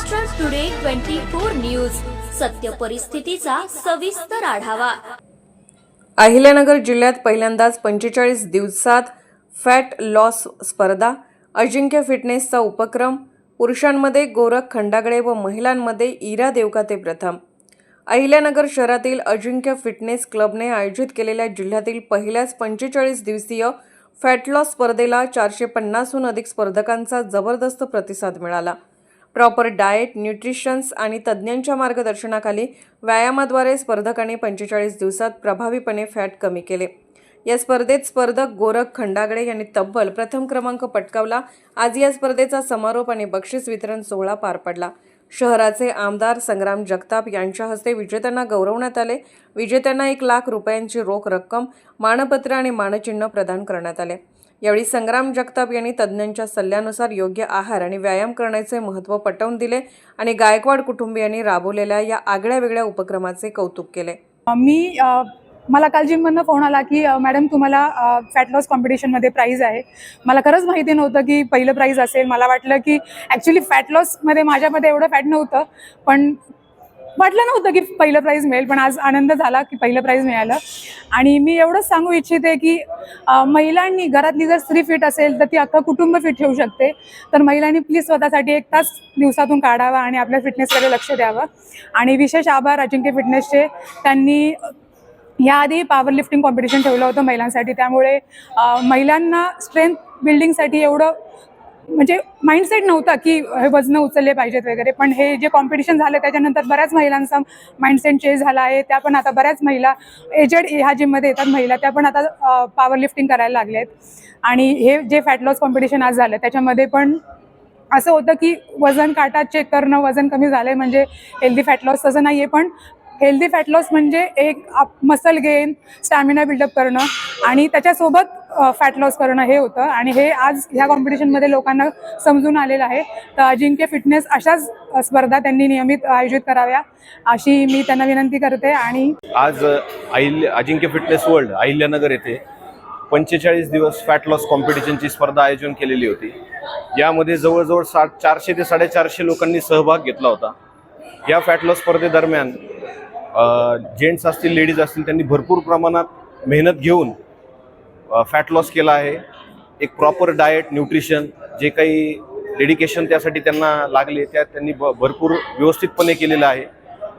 Maharashtra today twenty four news सत्य परिस्थितीचा सविस्तर आढावा. अहिल्यानगर जिल्ह्यात पहिल्यांदाच पंचेचाळीस दिवसात फॅट लॉस स्पर्धा अजिंक्य फिटनेसचा उपक्रम पुरुषांमध्ये गोरख खंडागळे व महिलांमध्ये इरा देवकाते प्रथम. अहिल्यानगर शहरातील अजिंक्य फिटनेस क्लबने आयोजित केलेल्या जिल्ह्यातील पहिल्याच पंचेचाळीस दिवसीय फॅट लॉस स्पर्धेला चारशे पन्नासहून अधिक स्पर्धकांचा जबरदस्त प्रतिसाद मिळाला. प्रॉपर डाएट न्यूट्रिशन्स आणि तज्ज्ञांच्या मार्गदर्शनाखाली व्यायामाद्वारे स्पर्धकाने पंचेचाळीस दिवसात प्रभावीपणे फॅट कमी केले. या स्पर्धेत स्पर्धक गोरख खंडागडे यांनी तब्बल प्रथम क्रमांक पटकावला. आज या स्पर्धेचा समारोप आणि बक्षीस वितरण सोहळा पार पडला. शहराचे आमदार संग्राम जगताप यांच्या हस्ते विजेत्यांना गौरवण्यात आले. विजेत्यांना एक लाख रुपयांची रोख रक्कम मानपत्र आणि मानचिन्ह प्रदान करण्यात आले. यावेळी संग्राम जगताप यांनी तज्ज्ञांच्या सल्ल्यानुसार योग्य आहार आणि व्यायाम करण्याचे महत्त्व पटवून दिले आणि गायकवाड कुटुंबियांनी राबवलेल्या या आगळ्या वेगळ्या उपक्रमाचे कौतुक केले. मी मला काल जिममधनं फोन आला की मॅडम तुम्हाला फॅट लॉस कॉम्पिटिशनमध्ये प्राईज आहे. मला खरंच माहिती नव्हतं की पहिलं प्राईज असेल. मला वाटलं की ॲक्च्युली फॅट लॉसमध्ये माझ्यामध्ये एवढं फॅट नव्हतं. पण वाटलं नव्हतं की पहिलं प्राईज मिळेल पण आज आनंद झाला की पहिलं प्राईज मिळालं. आणि मी एवढंच सांगू इच्छिते की महिलांनी घरातली जर स्त्री फिट असेल तर ती अख्खं कुटुंब फिट ठेवू शकते. तर महिलांनी प्लीज स्वतःसाठी एक तास दिवसातून काढावा आणि आपल्या फिटनेसकडे लक्ष द्यावं. आणि विशेष आभार अजिंक्य फिटनेसचे त्यांनी याआधी पॉवर लिफ्टिंग कॉम्पिटिशन ठेवलं होतं महिलांसाठी. त्यामुळे महिलांना स्ट्रेंथ बिल्डिंगसाठी एवढं म्हणजे माइंडसेट नव्हता की हे वजनं उचलले पाहिजेत वगैरे. पण हे जे कॉम्पिटिशन झालं त्याच्यानंतर बऱ्याच महिलांचा माइंडसेट चेंज झाला आहे. त्या पण आता बऱ्याच महिला एजेड ह्या जिममध्ये येतात महिला त्या पण आता पॉवर लिफ्टिंग करायला लागल्या आहेत. आणि हे जे फॅट लॉस कॉम्पिटिशन आज झालं त्याच्यामध्ये पण असं होतं की वजन काटा चेक करणं वजन कमी झालं आहे म्हणजे हेल्दी फॅट लॉस तसं नाही आहे पण हेल्दी फॅट लॉस म्हणजे एक मसल गेन स्टॅमिना बिल्डअप करणं आणि त्याच्यासोबत फॅट लॉस करणं हे होतं. आणि हे आज ह्या कॉम्पिटिशनमध्ये लोकांना समजून आलेलं आहे. तर अजिंक्य फिटनेस अशाच स्पर्धा त्यांनी नियमित आयोजित कराव्या अशी मी त्यांना विनंती करते. आणि आज अहिल्य अजिंक्य फिटनेस वर्ल्ड अहिल्यानगर येथे पंचेचाळीस दिवस फॅट लॉस कॉम्पिटिशनची स्पर्धा आयोजन केलेली होती. यामध्ये जवळजवळ सा चारशे ते साडेचारशे लोकांनी सहभाग घेतला होता. या फॅट लॉस स्पर्धेदरम्यान जेंट्स असतील लेडीज असतील त्यांनी भरपूर प्रमाणात मेहनत घेऊन फॅट लॉस केला आहे. एक प्रॉपर डाएट न्यूट्रिशन जे काही डेडिकेशन त्यासाठी त्यांना लागले त्या त्यांनी ब भरपूर व्यवस्थितपणे केलेलं आहे.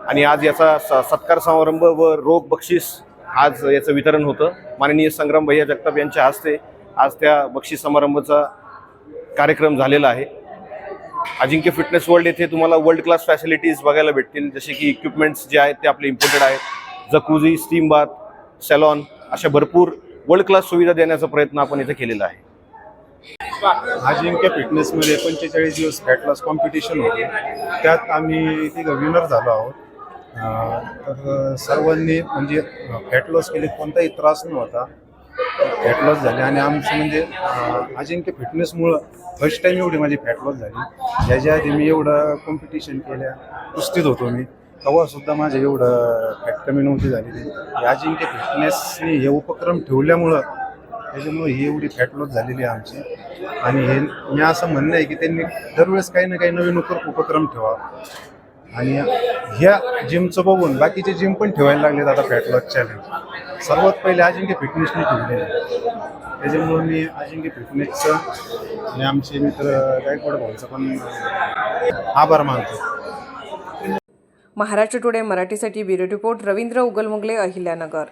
आणि आज याचा स सत्कार समारंभ व रोख बक्षीस आज याचं वितरण होतं. माननीय संग्राम भैया जगताप यांच्या हस्ते आज त्या बक्षीस समारंभाचा कार्यक्रम झालेला आहे. अजिंक्य फिटनेस वर्ल्ड येथे तुम्हाला वर्ल्ड क्लास फॅसिलिटीज बघायला भेटतील. जसे की इक्विपमेंट्स जे आहेत ते आपले इम्पोर्टेड आहेत. जकुझी स्टीम बाथ सॅलॉन अशा भरपूर वर्ल्ड क्लास सुविधा देण्याचा प्रयत्न आपण इथे केलेला आहे. अजिंक्य फिटनेसमध्ये पंचेचाळीस दिवस फॅट लॉस कॉम्पिटिशन होते. त्यात आम्ही तिघं विनर झालो आहोत. तर सर्वांनी म्हणजे फॅट लॉस केले कोणताही त्रास नव्हता. फॅट लॉस झाले आणि आमचं म्हणजे अजिंक्य फिटनेसमुळं फर्स्ट टाईम एवढी माझी फॅट लॉस झाली. ज्याच्या आधी मी एवढं कॉम्पिटिशन केल्या कुस्तीत होतो मी. तेव्हा सुद्धा माझं एवढं फॅट कमी नव्हती झालेली. हे अजिंक्य फिटनेसने हे उपक्रम ठेवल्यामुळं त्याच्यामुळे ही एवढी फॅट लॉस झालेली आहे आमची. आणि हे मी असं म्हणणं आहे की त्यांनी दरवेळेस काही ना काही नवीन उपक्रम ठेवा आणि ह्या जिमचं बघून बाकीचे जिम पण ठेवायला लागलेत आता फॅट लॉस चॅलेंज सर्वात पहिले अजिंक्य फिटनेसने ठेवले त्याच्यामुळे मी अजिंक्य फिटनेसचं आणि आमचे मित्र गायकवाड भाऊचं पण आभार मानतो. महाराष्ट्र टुडे मराठीसाठी ब्युरो रिपोर्ट रवींद्र उगलमुगले अहिल्यानगर.